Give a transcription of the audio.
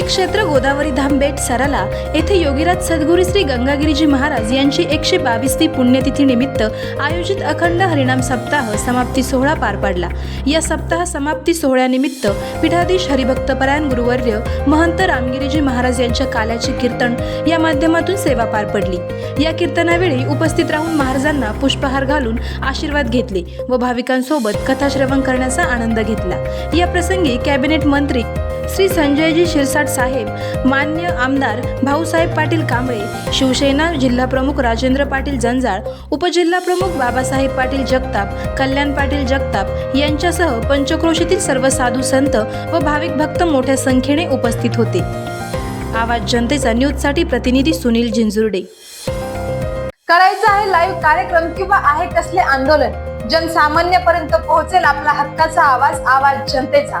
क्षेत्र गोदावरी धाम बेट सराला येथे योगीराज सद्गुरू श्री गंगागिरीजी महाराज यांची एकशे बावीसवी पुण्यतिथी निमित्त आयोजित अखंड हरिनाम सप्ताह समाप्ती सोहळा पार पडला. या सप्ताह समाप्ती सोहळ्यानिमित्त पीठाधीश हरिभक्तपरायण गुरुवर्य महंत रामगिरीजी महाराज यांच्या काल्याचे कीर्तन या माध्यमातून सेवा पार पडली. या कीर्तनावेळी उपस्थित राहून महाराजांना पुष्पहार घालून आशीर्वाद घेतले व भाविकांसोबत कथाश्रवण करण्याचा आनंद घेतला. या प्रसंगी कॅबिनेट मंत्री श्री संजयजी शिरसाट साहेब मान्य आमदार भाऊसाहेब पाटील कांबळे शिवसेना जिल्हाप्रमुख राजेंद्र पाटील जंजाळ उपजिल्हाप्रमुख बाबासाहेब पाटील जगताप कल्याण पाटील जगताप यांच्यासह पंचक्रोशीतील सर्व साधू संत व भाविक भक्त मोठ्या संख्येने उपस्थित होते. आवाज जनतेचा न्यूजसाठी प्रतिनिधी सुनील जिंजुर्डे. करायचं आहे लाईव्ह कार्यक्रम किंवा आहे कसले आंदोलन? जनसामान्यपर्यंत पोहोचेल आपला हक्काचा आवाज आवाज जनतेचा.